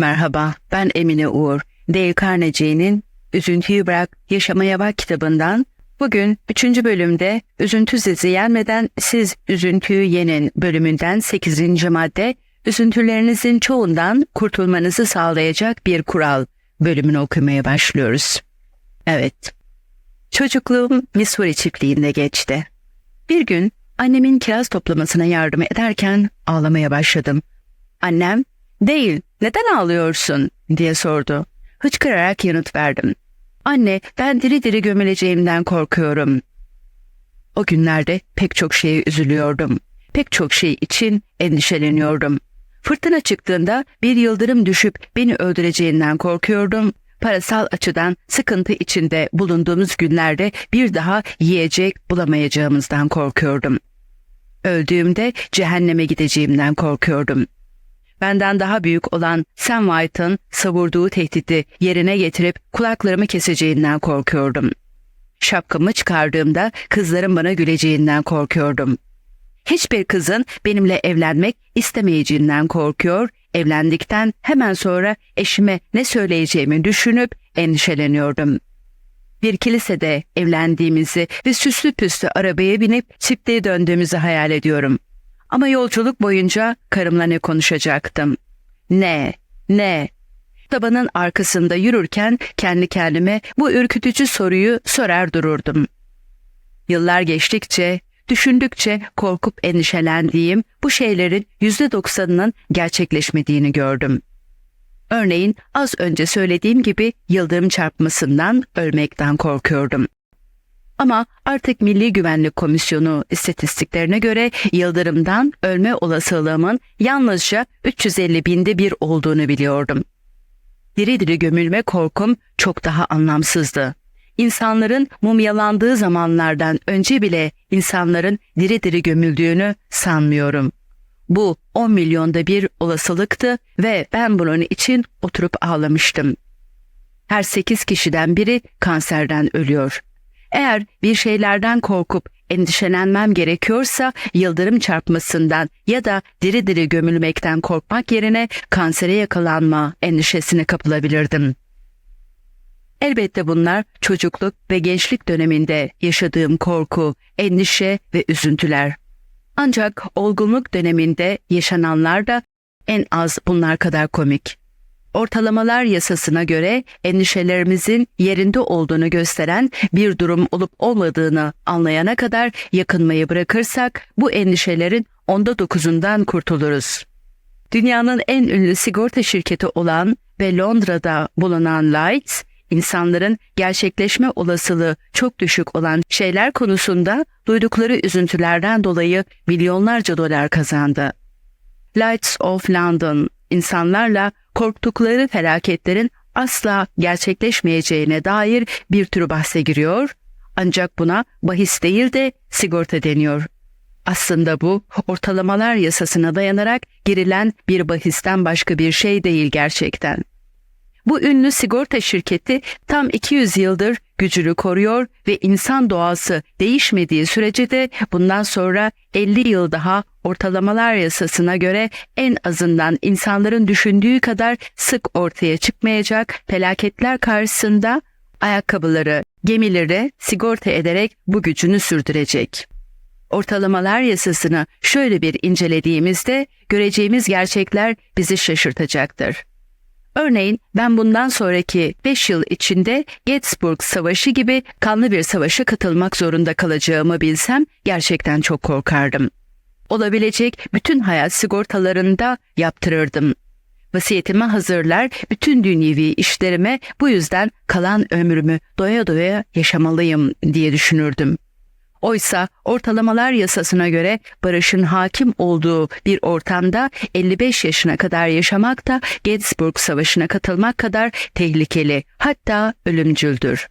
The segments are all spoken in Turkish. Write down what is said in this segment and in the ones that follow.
Merhaba, ben Emine Uğur. Dale Carnegie'nin Üzüntüyü Bırak Yaşamaya Bak kitabından bugün 3. bölümde Üzüntü sizi yenmeden siz üzüntüyü yenin bölümünden 8. madde üzüntülerinizin çoğundan kurtulmanızı sağlayacak bir kural bölümünü okumaya başlıyoruz. Evet, çocukluğum Missouri çiftliğinde geçti. Bir gün annemin kiraz toplamasına yardım ederken ağlamaya başladım. Annem, değil, neden ağlıyorsun diye sordu. Hıçkırarak yanıt verdim. Anne, ben diri diri gömüleceğimden korkuyorum. O günlerde pek çok şeye üzülüyordum. Pek çok şey için endişeleniyordum. Fırtına çıktığında bir yıldırım düşüp beni öldüreceğinden korkuyordum. Parasal açıdan sıkıntı içinde bulunduğumuz günlerde bir daha yiyecek bulamayacağımızdan korkuyordum. Öldüğümde cehenneme gideceğimden korkuyordum. Benden daha büyük olan Sam White'ın savurduğu tehdidi yerine getirip kulaklarımı keseceğinden korkuyordum. Şapkamı çıkardığımda kızların bana güleceğinden korkuyordum. Hiçbir kızın benimle evlenmek istemeyeceğinden korkuyor, evlendikten hemen sonra eşime ne söyleyeceğimi düşünüp endişeleniyordum. Bir kilisede evlendiğimizi ve süslü püslü arabaya binip çiftliğe döndüğümüzü hayal ediyorum. Ama yolculuk boyunca karımla ne konuşacaktım? Ne? Ne? Tabanın arkasında yürürken kendi kendime bu ürkütücü soruyu sorar dururdum. Yıllar geçtikçe, düşündükçe korkup endişelendiğim bu şeylerin yüzde doksanının gerçekleşmediğini gördüm. Örneğin az önce söylediğim gibi yıldırım çarpmasından ölmekten korkuyordum. Ama artık Milli Güvenlik Komisyonu istatistiklerine göre yıldırımdan ölme olasılığımın yalnızca 350 binde bir olduğunu biliyordum. Diri diri gömülme korkum çok daha anlamsızdı. İnsanların mumyalandığı zamanlardan önce bile insanların diri diri gömüldüğünü sanmıyorum. Bu 10 milyonda bir olasılıktı ve ben bunun için oturup ağlamıştım. Her 8 kişiden biri kanserden ölüyor. Eğer bir şeylerden korkup endişelenmem gerekiyorsa yıldırım çarpmasından ya da diri diri gömülmekten korkmak yerine kansere yakalanma endişesine kapılabilirdim. Elbette bunlar çocukluk ve gençlik döneminde yaşadığım korku, endişe ve üzüntüler. Ancak olgunluk döneminde yaşananlar da en az bunlar kadar komik. Ortalamalar yasasına göre endişelerimizin yerinde olduğunu gösteren bir durum olup olmadığını anlayana kadar yakınmayı bırakırsak bu endişelerin onda dokuzundan kurtuluruz. Dünyanın en ünlü sigorta şirketi olan ve Londra'da bulunan Lights, insanların gerçekleşme olasılığı çok düşük olan şeyler konusunda duydukları üzüntülerden dolayı milyonlarca dolar kazandı. Lights of London insanlarla korktukları felaketlerin asla gerçekleşmeyeceğine dair bir tür bahse giriyor ancak buna bahis değil de sigorta deniyor. Aslında bu ortalamalar yasasına dayanarak girilen bir bahisten başka bir şey değil gerçekten. Bu ünlü sigorta şirketi tam 200 yıldır gücünü koruyor ve insan doğası değişmediği sürece de bundan sonra 50 yıl daha ortalamalar yasasına göre en azından insanların düşündüğü kadar sık ortaya çıkmayacak felaketler karşısında ayakkabıları, gemileri sigorta ederek bu gücünü sürdürecek. Ortalamalar yasasını şöyle bir incelediğimizde göreceğimiz gerçekler bizi şaşırtacaktır. Örneğin ben bundan sonraki 5 yıl içinde Gettysburg Savaşı gibi kanlı bir savaşa katılmak zorunda kalacağımı bilsem gerçekten çok korkardım. Olabilecek bütün hayat sigortalarında yaptırırdım. Vasiyetimi hazırlar, bütün dünyevi işlerime bu yüzden kalan ömrümü doya doya yaşamalıyım diye düşünürdüm. Oysa ortalamalar yasasına göre barışın hakim olduğu bir ortamda 55 yaşına kadar yaşamak da Gettysburg Savaşı'na katılmak kadar tehlikeli hatta ölümcüldür.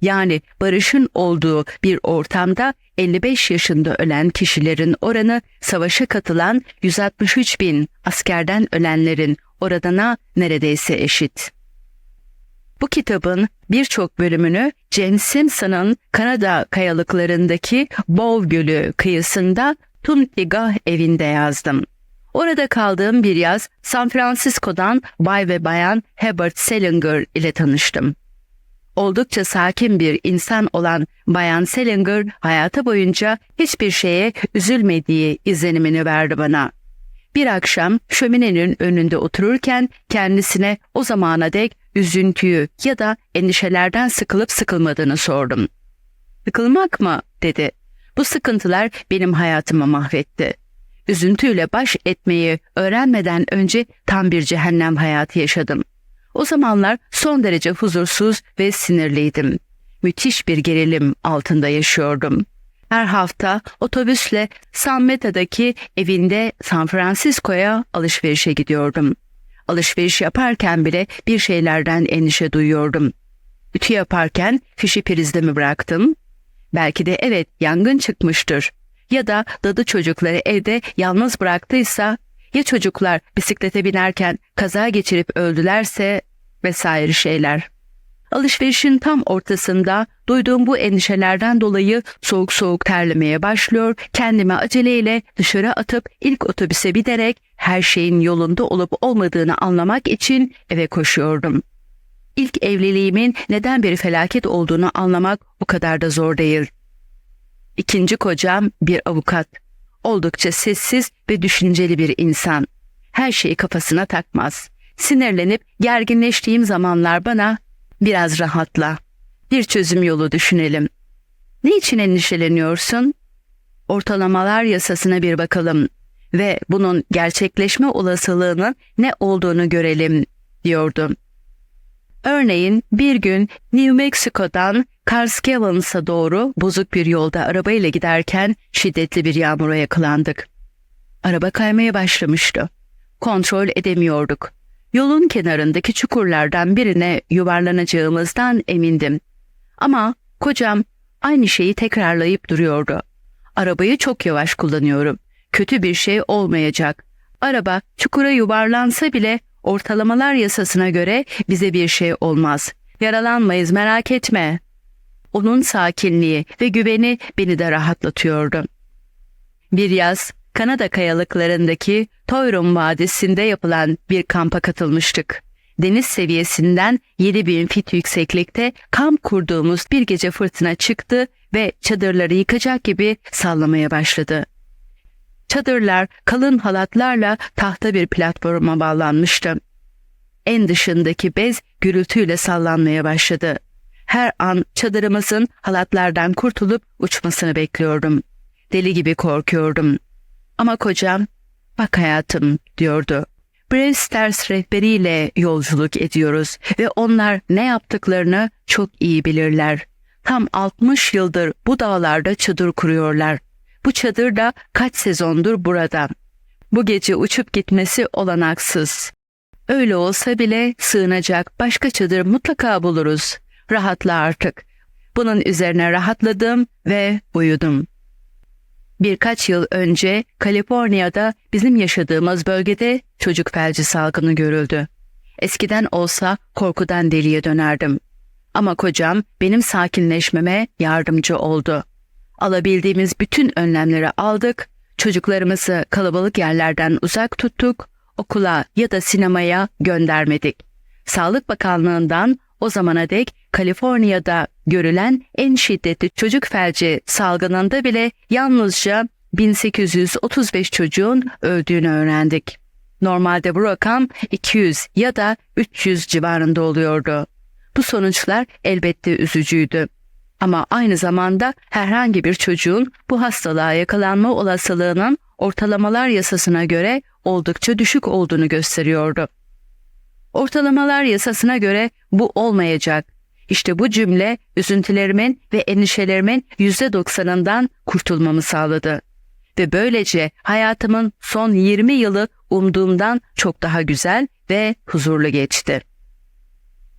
Yani barışın olduğu bir ortamda 55 yaşında ölen kişilerin oranı savaşa katılan 163 bin askerden ölenlerin oranına neredeyse eşit. Bu kitabın birçok bölümünü Jane Simpson'ın Kanada kayalıklarındaki Bow Gölü kıyısında Tuntigah evinde yazdım. Orada kaldığım bir yaz San Francisco'dan Bay ve Bayan Herbert Selinger ile tanıştım. Oldukça sakin bir insan olan Bayan Selinger hayatı boyunca hiçbir şeye üzülmediği izlenimini verdi bana. Bir akşam şöminenin önünde otururken kendisine o zamana dek üzüntüyü ya da endişelerden sıkılıp sıkılmadığını sordum. Sıkılmak mı? dedi. Bu sıkıntılar benim hayatımı mahvetti. Üzüntüyle baş etmeyi öğrenmeden önce tam bir cehennem hayatı yaşadım. O zamanlar son derece huzursuz ve sinirliydim. Müthiş bir gerilim altında yaşıyordum. Her hafta otobüsle San Meta'daki evinde San Francisco'ya alışverişe gidiyordum. Alışveriş yaparken bile bir şeylerden endişe duyuyordum. Ütü yaparken fişi prizde mi bıraktım? Belki de evet yangın çıkmıştır. Ya da dadı çocukları evde yalnız bıraktıysa ya çocuklar bisiklete binerken kaza geçirip öldülerse vesaire şeyler. Alışverişin tam ortasında duyduğum bu endişelerden dolayı soğuk soğuk terlemeye başlıyor, kendimi aceleyle dışarı atıp ilk otobüse binerek her şeyin yolunda olup olmadığını anlamak için eve koşuyordum. İlk evliliğimin neden bir felaket olduğunu anlamak o kadar da zor değil. İkinci kocam bir avukat. Oldukça sessiz ve düşünceli bir insan. Her şeyi kafasına takmaz. Sinirlenip gerginleştiğim zamanlar bana biraz rahatla. Bir çözüm yolu düşünelim. Ne için endişeleniyorsun? Ortalamalar yasasına bir bakalım ve bunun gerçekleşme olasılığının ne olduğunu görelim diyordum. Örneğin bir gün New Mexico'dan Carskevans'a doğru bozuk bir yolda arabayla giderken şiddetli bir yağmura yakalandık. Araba kaymaya başlamıştı. Kontrol edemiyorduk. Yolun kenarındaki çukurlardan birine yuvarlanacağımızdan emindim. Ama kocam aynı şeyi tekrarlayıp duruyordu. Arabayı çok yavaş kullanıyorum. Kötü bir şey olmayacak. Araba çukura yuvarlansa bile ortalamalar yasasına göre bize bir şey olmaz. Yaralanmayız merak etme. Onun sakinliği ve güveni beni de rahatlatıyordu. Bir yaz Kanada kayalıklarındaki Toyron Vadisi'nde yapılan bir kampa katılmıştık. Deniz seviyesinden 7000 fit yükseklikte kamp kurduğumuz bir gece fırtına çıktı ve çadırları yıkacak gibi sallamaya başladı. Çadırlar kalın halatlarla tahta bir platforma bağlanmıştı. En dışındaki bez gürültüyle sallanmaya başladı. Her an çadırımızın halatlardan kurtulup uçmasını bekliyordum. Deli gibi korkuyordum. Ama kocam, bak hayatım diyordu. Brave Stars rehberiyle yolculuk ediyoruz ve onlar ne yaptıklarını çok iyi bilirler. Tam 60 yıldır bu dağlarda çadır kuruyorlar. Bu çadır da kaç sezondur burada. Bu gece uçup gitmesi olanaksız. Öyle olsa bile sığınacak başka çadır mutlaka buluruz. Rahatla artık. Bunun üzerine rahatladım ve uyudum. Birkaç yıl önce Kaliforniya'da bizim yaşadığımız bölgede çocuk felci salgını görüldü. Eskiden olsa korkudan deliye dönerdim. Ama kocam benim sakinleşmeme yardımcı oldu. Alabildiğimiz bütün önlemleri aldık, çocuklarımızı kalabalık yerlerden uzak tuttuk, okula ya da sinemaya göndermedik. Sağlık Bakanlığı'ndan o zamana dek Kaliforniya'da görülen en şiddetli çocuk felci salgınında bile yalnızca 1835 çocuğun öldüğünü öğrendik. Normalde bu rakam 200 ya da 300 civarında oluyordu. Bu sonuçlar elbette üzücüydü. Ama aynı zamanda herhangi bir çocuğun bu hastalığa yakalanma olasılığının ortalamalar yasasına göre oldukça düşük olduğunu gösteriyordu. Ortalamalar yasasına göre bu olmayacak. İşte bu cümle üzüntülerimin ve endişelerimin yüzde doksanından kurtulmamı sağladı. Ve böylece hayatımın son 20 yılı umduğumdan çok daha güzel ve huzurlu geçti.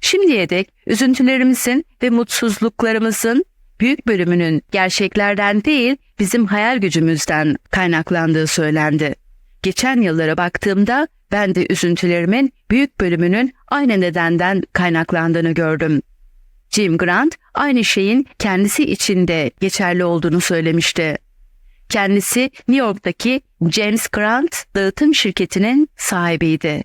Şimdiye dek üzüntülerimizin ve mutsuzluklarımızın büyük bölümünün gerçeklerden değil bizim hayal gücümüzden kaynaklandığı söylendi. Geçen yıllara baktığımda ben de üzüntülerimin büyük bölümünün aynı nedenden kaynaklandığını gördüm. Jim Grant aynı şeyin kendisi için de geçerli olduğunu söylemişti. Kendisi New York'taki James Grant dağıtım şirketinin sahibiydi.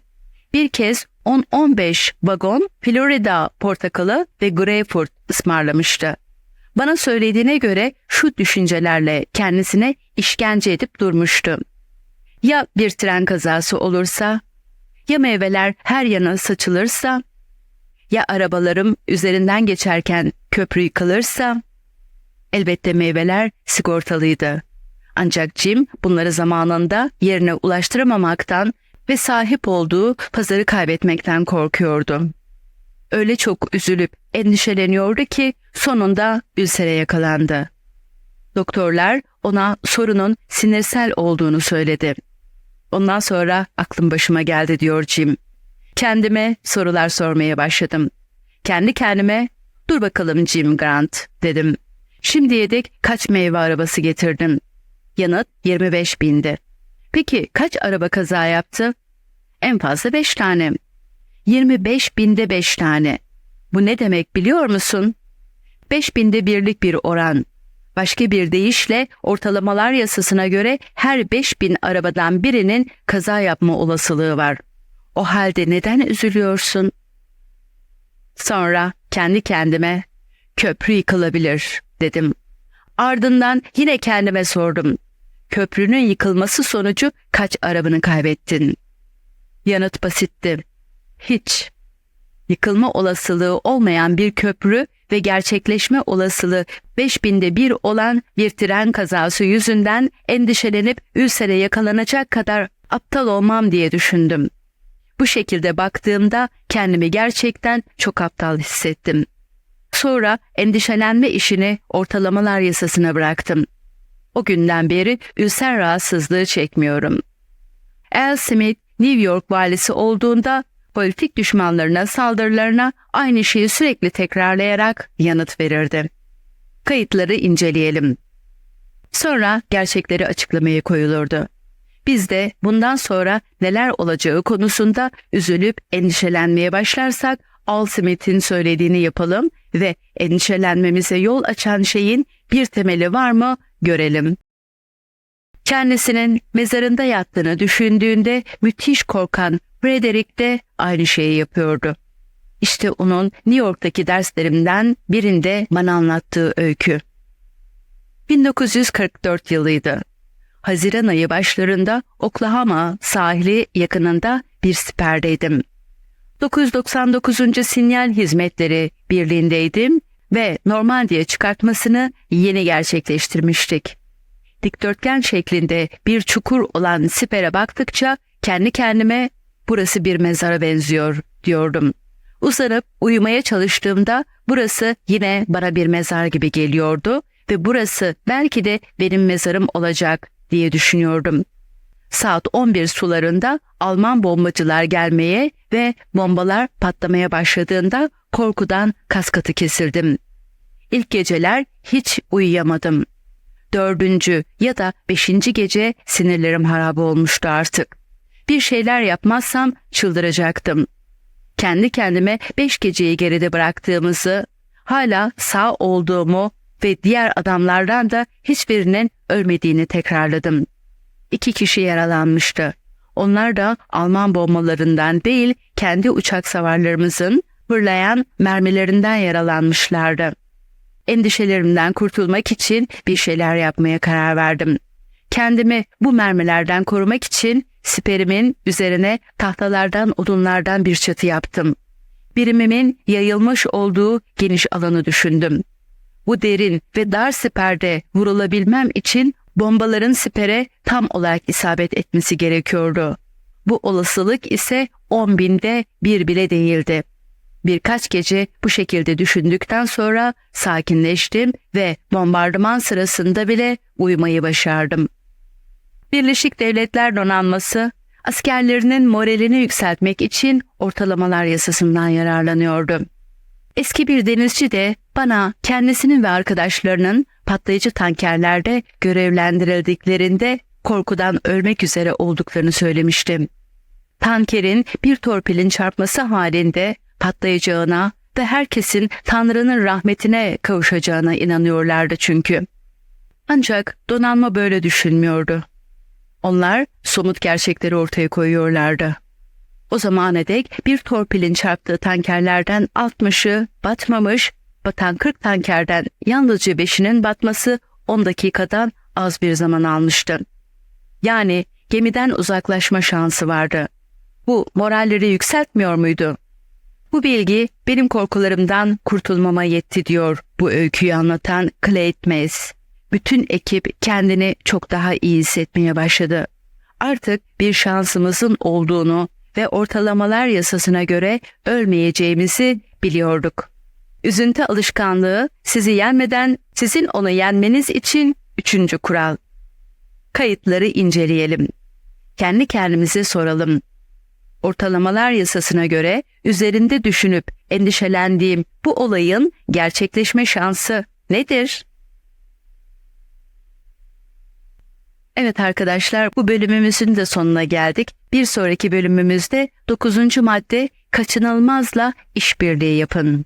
Bir kez 10-15 vagon Florida portakalı ve greyfurt ısmarlamıştı. Bana söylediğine göre şu düşüncelerle kendisine işkence edip durmuştu. Ya bir tren kazası olursa? Ya meyveler her yana saçılırsa? Ya arabalarım üzerinden geçerken köprü yıkılırsa? Elbette meyveler sigortalıydı. Ancak Jim bunları zamanında yerine ulaştıramamaktan ve sahip olduğu pazarı kaybetmekten korkuyordu. Öyle çok üzülüp endişeleniyordu ki sonunda ülsere yakalandı. Doktorlar ona sorunun sinirsel olduğunu söyledi. Ondan sonra aklım başıma geldi diyor Jim. Kendime sorular sormaya başladım. Kendi kendime dur bakalım Jim Grant dedim. Şimdiye dek kaç meyve arabası getirdim? Yanıt 25 bindi. Peki kaç araba kaza yaptı? En fazla 5 tane. 25 binde 5 tane. Bu ne demek biliyor musun? 5 binde birlik bir oran. Başka bir deyişle ortalamalar yasasına göre her 5000 arabadan birinin kaza yapma olasılığı var. O halde neden üzülüyorsun? Sonra kendi kendime köprü yıkılabilir dedim. Ardından yine kendime sordum. Köprünün yıkılması sonucu kaç arabanı kaybettin? Yanıt basitti. Hiç. Yıkılma olasılığı olmayan bir köprü ve gerçekleşme olasılığı 5000'de bir olan bir tren kazası yüzünden endişelenip ülsere yakalanacak kadar aptal olmam diye düşündüm. Bu şekilde baktığımda kendimi gerçekten çok aptal hissettim. Sonra endişelenme işini ortalamalar yasasına bıraktım. O günden beri ülser rahatsızlığı çekmiyorum. Al Smith New York valisi olduğunda politik düşmanlarına saldırılarına aynı şeyi sürekli tekrarlayarak yanıt verirdi. Kayıtları inceleyelim. Sonra gerçekleri açıklamaya koyulurdu. Biz de bundan sonra neler olacağı konusunda üzülüp endişelenmeye başlarsak Al Smith'in söylediğini yapalım ve endişelenmemize yol açan şeyin bir temeli var mı görelim. Kendisinin mezarında yattığını düşündüğünde müthiş korkan Frederick de aynı şeyi yapıyordu. İşte onun New York'taki derslerimden birinde bana anlattığı öykü. 1944 yılıydı. Haziran ayı başlarında Oklahoma sahili yakınında bir siperdeydim. 999. Sinyal Hizmetleri Birliği'ndeydim ve Normandiya çıkartmasını yeni gerçekleştirmiştik. Dikdörtgen şeklinde bir çukur olan sipere baktıkça kendi kendime burası bir mezara benziyor diyordum. Uzanıp uyumaya çalıştığımda burası yine bana bir mezar gibi geliyordu ve burası belki de benim mezarım olacak diye düşünüyordum. Saat 11 sularında Alman bombacılar gelmeye ve bombalar patlamaya başladığında korkudan kaskatı kesildim. İlk geceler hiç uyuyamadım. Dördüncü ya da beşinci gece sinirlerim harabe olmuştu artık. Bir şeyler yapmazsam çıldıracaktım. Kendi kendime beş geceyi geride bıraktığımızı, hala sağ olduğumu ve diğer adamlardan da hiçbirinin ölmediğini tekrarladım. İki kişi yaralanmıştı. Onlar da Alman bombalarından değil kendi uçak savarlarımızın fırlayan mermilerinden yaralanmışlardı. Endişelerimden kurtulmak için bir şeyler yapmaya karar verdim. Kendimi bu mermilerden korumak için siperimin üzerine tahtalardan odunlardan bir çatı yaptım. Birimimin yayılmış olduğu geniş alanı düşündüm. Bu derin ve dar siperde vurulabilmem için bombaların sipere tam olarak isabet etmesi gerekiyordu. Bu olasılık ise 10 binde bir bile değildi. Birkaç gece bu şekilde düşündükten sonra sakinleştim ve bombardıman sırasında bile uyumayı başardım. Birleşik Devletler Donanması askerlerinin moralini yükseltmek için ortalamalar yasasından yararlanıyordu. Eski bir denizci de bana kendisinin ve arkadaşlarının patlayıcı tankerlerde görevlendirildiklerinde korkudan ölmek üzere olduklarını söylemiştim. Tankerin bir torpilin çarpması halinde patlayacağına ve herkesin Tanrı'nın rahmetine kavuşacağına inanıyorlardı çünkü. Ancak donanma böyle düşünmüyordu. Onlar somut gerçekleri ortaya koyuyorlardı. O zamana dek bir torpilin çarptığı tankerlerden 60'ı batmamış, batan 40 tankerden yalnızca 5'inin batması 10 dakikadan az bir zaman almıştı. Yani gemiden uzaklaşma şansı vardı. Bu moralleri yükseltmiyor muydu? Bu bilgi benim korkularımdan kurtulmama yetti diyor bu öyküyü anlatan Clayt Mays. Bütün ekip kendini çok daha iyi hissetmeye başladı. Artık bir şansımızın olduğunu ve ortalamalar yasasına göre ölmeyeceğimizi biliyorduk. Üzüntü alışkanlığı sizi yenmeden sizin onu yenmeniz için üçüncü kural. Kayıtları inceleyelim. Kendi kendimize soralım. Ortalamalar yasasına göre üzerinde düşünüp endişelendiğim bu olayın gerçekleşme şansı nedir? Evet arkadaşlar bu bölümümüzün de sonuna geldik. Bir sonraki bölümümüzde 9. madde kaçınılmazla işbirliği yapın.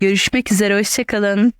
Görüşmek üzere hoşçakalın.